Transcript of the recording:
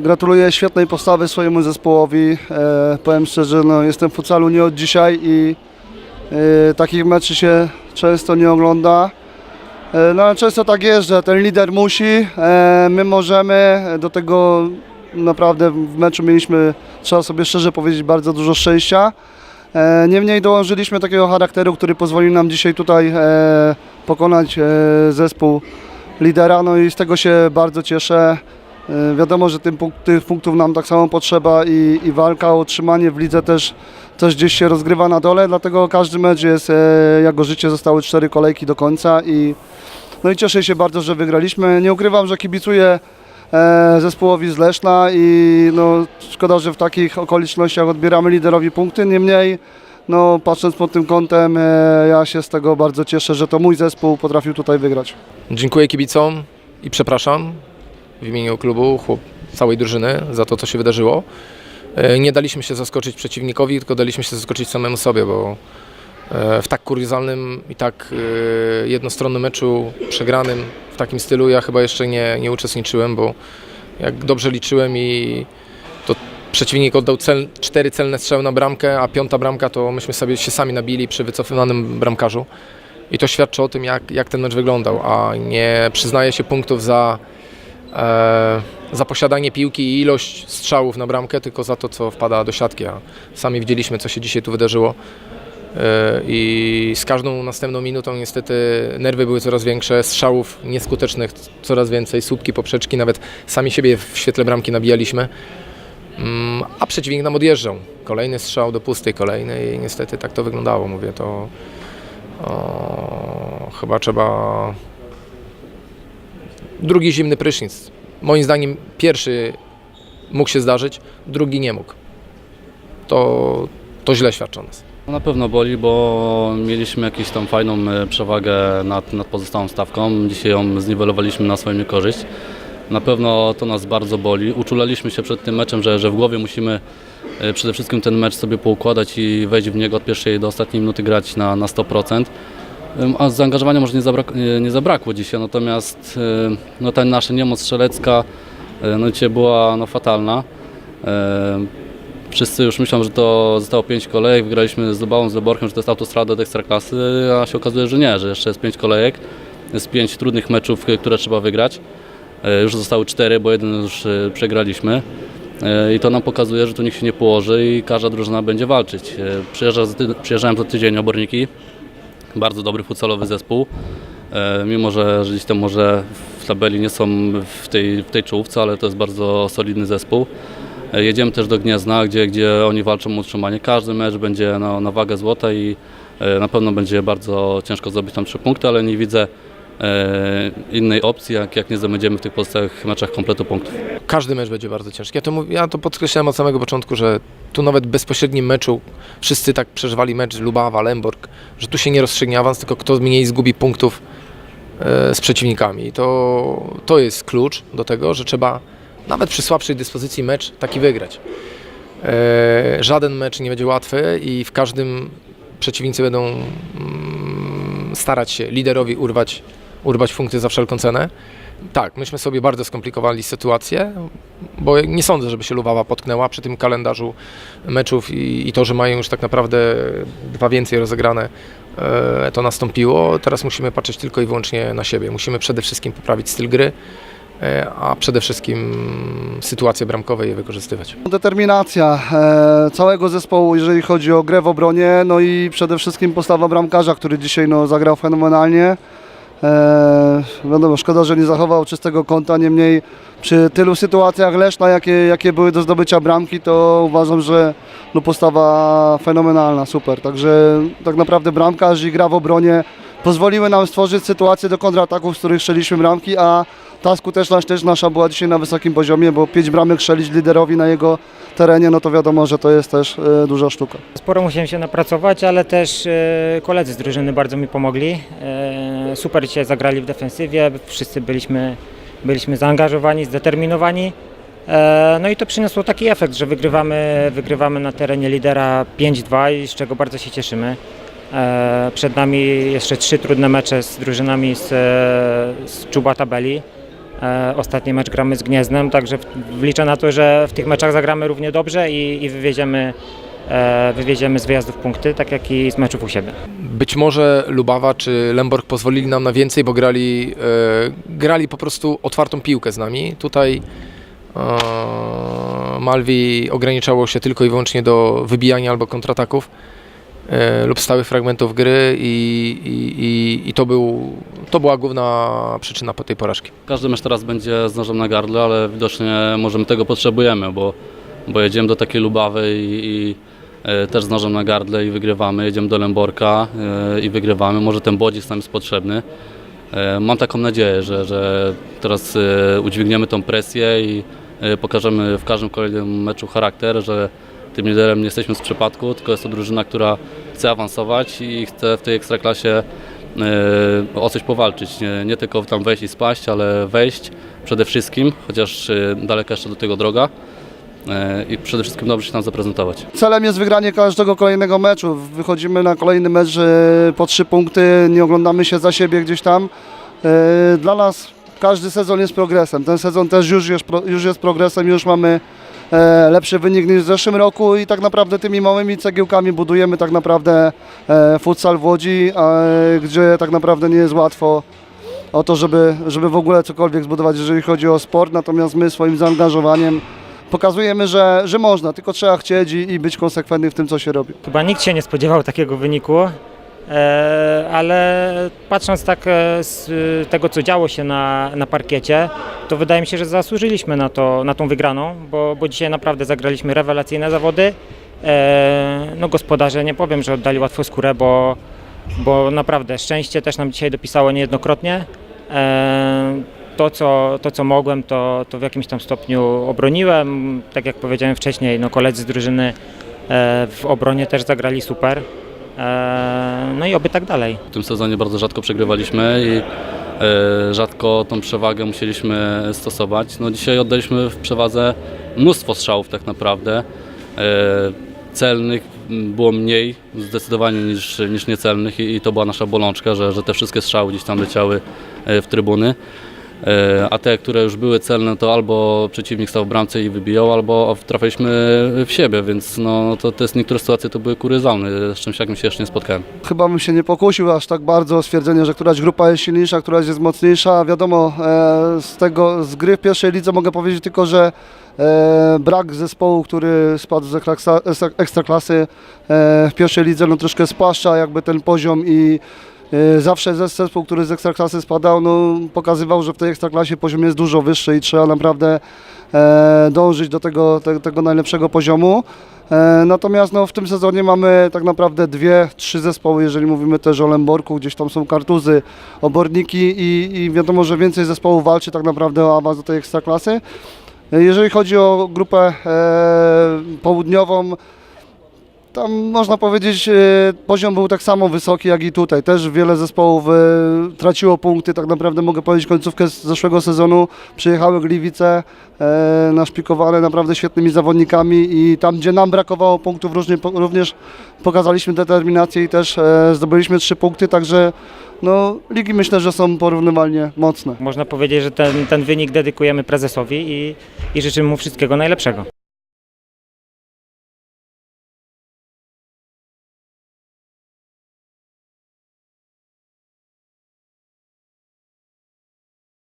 Gratuluję świetnej postawy swojemu zespołowi. E, powiem szczerze, no, jestem w futsalu nie od dzisiaj i e, takich meczy się często nie ogląda. E, no, ale często tak jest, że ten lider musi, e, my możemy. Do tego naprawdę w meczu mieliśmy, trzeba sobie szczerze powiedzieć, bardzo dużo szczęścia. E, niemniej dołożyliśmy takiego charakteru, który pozwolił nam dzisiaj tutaj e, pokonać e, zespół lidera, no i z tego się bardzo cieszę. E, Wiadomo, że tym, punk- tych punktów nam tak samo potrzeba i, i walka o utrzymanie w lidze też, też gdzieś się rozgrywa na dole, dlatego każdy mecz jest e, jako życie, zostały cztery kolejki do końca i, no i cieszę się bardzo, że wygraliśmy. Nie ukrywam, że kibicuję e, zespołowi z Leszna i no, szkoda, że w takich okolicznościach odbieramy liderowi punkty, niemniej no, patrząc pod tym kątem ja się z tego bardzo cieszę, że to mój zespół potrafił tutaj wygrać. Dziękuję kibicom i przepraszam w imieniu klubu, chłop, całej drużyny za to, co się wydarzyło. E, Nie daliśmy się zaskoczyć przeciwnikowi, tylko daliśmy się zaskoczyć samemu sobie, bo e, w tak kuriozalnym i tak e, jednostronnym meczu przegranym w takim stylu ja chyba jeszcze nie, nie uczestniczyłem, bo jak dobrze liczyłem i to przeciwnik oddał cel, cztery celne strzały na bramkę, a piąta bramka to myśmy sobie się sami nabili przy wycofywanym bramkarzu. I to świadczy o tym, jak, jak ten mecz wyglądał, a nie przyznaje się punktów za, za posiadanie piłki i ilość strzałów na bramkę, tylko za to, co wpada do siatki. A sami widzieliśmy, co się dzisiaj tu wydarzyło. E, I z każdą następną minutą niestety nerwy były coraz większe, strzałów nieskutecznych coraz więcej, słupki, poprzeczki, nawet sami siebie w świetle bramki nabijaliśmy. Mm, A przeciwnik nam odjeżdżał. Kolejny strzał do pustej, kolejny i niestety tak to wyglądało. Mówię, to o, chyba trzeba drugi zimny prysznic. Moim zdaniem pierwszy mógł się zdarzyć, drugi nie mógł. To, to źle świadczy o nas. No Na pewno boli, bo mieliśmy jakąś tam fajną e, przewagę nad, nad pozostałą stawką. Dzisiaj ją zniwelowaliśmy na swoją niekorzyść. Na pewno to nas bardzo boli. Uczulaliśmy się przed tym meczem, że, że w głowie musimy e, przede wszystkim ten mecz sobie poukładać i wejść w niego od pierwszej do ostatniej minuty grać na, na 100%. A zaangażowania może nie, zabrak, nie- nie zabrakło dzisiaj, natomiast e, no, ta nasza niemoc strzelecka e, no, dzisiaj była no, fatalna. E, Wszyscy już myślą, że to zostało 5 kolejek, wygraliśmy z Lubałą, z Leborkiem, że to jest autostrada do Ekstraklasy, a się okazuje, że nie, że jeszcze jest 5 kolejek, jest 5 trudnych meczów, które trzeba wygrać. Już zostały 4, bo jeden już przegraliśmy. I to nam pokazuje, że tu nikt się nie położy i każda drużyna będzie walczyć. Przyjeżdżałem za tydzień oborniki, bardzo dobry futsalowy zespół. E, Mimo, że, gdzieś tam może w tabeli nie są w tej, w tej czołówce, ale to jest bardzo solidny zespół. E, Jedziemy też do Gniezna, gdzie, gdzie oni walczą o utrzymanie. Każdy mecz będzie na, na wagę złota i e, na pewno będzie bardzo ciężko zdobyć tam trzy punkty, ale nie widzę innej opcji, jak, jak nie zdobędziemy w tych pozostałych meczach kompletu punktów. Każdy mecz będzie bardzo ciężki. Ja to, mów- ja to podkreślałem od samego początku, że tu nawet w bezpośrednim meczu wszyscy tak przeżywali mecz Lubawa, Lemborg, że tu się nie rozstrzygnie awans, tylko kto mniej zgubi punktów e, z przeciwnikami. I to, to jest klucz do tego, że trzeba nawet przy słabszej dyspozycji mecz taki wygrać. E, żaden mecz nie będzie łatwy i w każdym przeciwnicy będą mm, starać się liderowi urwać, urwać punkty za wszelką cenę. Tak, myśmy sobie bardzo skomplikowali sytuację, bo nie sądzę, żeby się Luwawa potknęła przy tym kalendarzu meczów i, i to, że mają już tak naprawdę dwa więcej rozegrane, e, to nastąpiło. Teraz musimy patrzeć tylko i wyłącznie na siebie. Musimy przede wszystkim poprawić styl gry, e, a przede wszystkim sytuacje bramkowe je wykorzystywać. Determinacja e, całego zespołu, jeżeli chodzi o grę w obronie, no i przede wszystkim postawa bramkarza, który dzisiaj no, zagrał fenomenalnie. E, wiadomo, szkoda, że nie zachował czystego kąta, niemniej przy tylu sytuacjach Leszna, jakie, jakie były do zdobycia bramki, to uważam, że no, postawa fenomenalna, super. Także tak naprawdę bramkarz i gra w obronie pozwoliły nam stworzyć sytuację do kontrataków, z których strzeliśmy bramki, a ta skuteczność też nasza była dzisiaj na wysokim poziomie, bo pięć bramek strzelić liderowi na jego terenie, no to wiadomo, że to jest też e, duża sztuka. Sporo musiałem się napracować, ale też e, koledzy z drużyny bardzo mi pomogli. E, super się zagrali w defensywie, wszyscy byliśmy, byliśmy zaangażowani, zdeterminowani. No i to przyniosło taki efekt, że wygrywamy, wygrywamy na terenie lidera 5-2 i z czego bardzo się cieszymy. E, przed nami jeszcze trzy trudne mecze z drużynami z, e, z czuba tabeli. E, Ostatni mecz gramy z Gniezdnem, także liczę na to, że w tych meczach zagramy równie dobrze i, i wywieziemy, wywieziemy z wyjazdów punkty, tak jak i z meczów u siebie. Być może Lubawa czy Lemborg pozwolili nam na więcej, bo grali, grali po prostu otwartą piłkę z nami. Tutaj Malwi ograniczało się tylko i wyłącznie do wybijania albo kontrataków lub stałych fragmentów gry i, i, i, to, był, to była główna przyczyna po tej porażki. Każdy mecz teraz będzie z nożem na gardle, ale widocznie może my tego potrzebujemy, bo, bo jedziemy do takiej Lubawy i, i e, też z nożem na gardle i wygrywamy. Jedziemy do Lęborka e, i wygrywamy. Może ten bodziec nam jest potrzebny. E, Mam taką nadzieję, że, że teraz e, udźwigniemy tą presję i e, pokażemy w każdym kolejnym meczu charakter, że tym liderem nie jesteśmy z przypadku, tylko jest to drużyna, która chce awansować i chce w tej ekstraklasie e, o coś powalczyć. Nie, nie tylko tam wejść i spaść, ale wejść przede wszystkim, chociaż e, daleka jeszcze do tego droga e, i przede wszystkim dobrze się tam zaprezentować. Celem jest wygranie każdego kolejnego meczu. Wychodzimy na kolejny mecz po trzy punkty, nie oglądamy się za siebie gdzieś tam. Dla nas każdy sezon jest progresem. Ten sezon też już jest, już jest progresem, już mamy lepszy wynik niż w zeszłym roku i tak naprawdę tymi małymi cegiełkami budujemy tak naprawdę e, futsal w Łodzi, gdzie tak naprawdę nie jest łatwo o to, żeby, żeby w ogóle cokolwiek zbudować, jeżeli chodzi o sport. Natomiast my swoim zaangażowaniem pokazujemy, że, że można, tylko trzeba chcieć i, i być konsekwentny w tym, co się robi. Chyba nikt się nie spodziewał takiego wyniku, e, ale patrząc tak e, z e, tego, co działo się na, na parkiecie, to wydaje mi się, że zasłużyliśmy na, to, na tą wygraną, bo, bo dzisiaj naprawdę zagraliśmy rewelacyjne zawody. E, No gospodarze, nie powiem, że oddali łatwo skórę, bo, bo naprawdę szczęście też nam dzisiaj dopisało niejednokrotnie. E, To co, to, co mogłem, to, to w jakimś tam stopniu obroniłem. Tak jak powiedziałem wcześniej, no koledzy z drużyny E, W obronie też zagrali super. E, No i oby tak dalej. W tym sezonie bardzo rzadko przegrywaliśmy i e, rzadko tą przewagę musieliśmy stosować. No dzisiaj oddaliśmy w przewadze mnóstwo strzałów tak naprawdę. E, celnych było mniej zdecydowanie niż, niż niecelnych i, to była nasza bolączka, że, że te wszystkie strzały gdzieś tam leciały w trybuny. E, A te, które już były celne, to albo przeciwnik stał w bramce i wybijał, albo trafiliśmy w siebie, więc no, to, to jest niektóre sytuacje to były kuryzalne, z czymś takim się jeszcze nie spotkałem. Chyba bym się nie pokusił aż tak bardzo o stwierdzenie, że któraś grupa jest silniejsza, któraś jest mocniejsza. Wiadomo, e, z tego, z gry w pierwszej lidze mogę powiedzieć tylko, że e, brak zespołu, który spadł z ekstraklasy w pierwszej lidze, no troszkę spłaszcza jakby ten poziom i zawsze zes- zespół, który z ekstraklasy spadał, no pokazywał, że w tej ekstraklasie poziom jest dużo wyższy i trzeba naprawdę e, dążyć do tego, te, tego najlepszego poziomu. E, Natomiast no, w tym sezonie mamy tak naprawdę dwie, trzy zespoły, jeżeli mówimy też o Lęborku, gdzieś tam są kartuzy, oborniki i, i wiadomo, że więcej zespołów walczy tak naprawdę o awans do tej ekstraklasy. E, Jeżeli chodzi o grupę e, południową, tam można powiedzieć, e, poziom był tak samo wysoki jak i tutaj. Też wiele zespołów e, traciło punkty, tak naprawdę mogę powiedzieć końcówkę z zeszłego sezonu. Przyjechały Gliwice e, naszpikowane naprawdę świetnymi zawodnikami i tam, gdzie nam brakowało punktów, również pokazaliśmy determinację i też zdobyliśmy trzy punkty, także no, ligi myślę, że są porównywalnie mocne. Można powiedzieć, że ten, ten wynik dedykujemy prezesowi i, i życzymy mu wszystkiego najlepszego.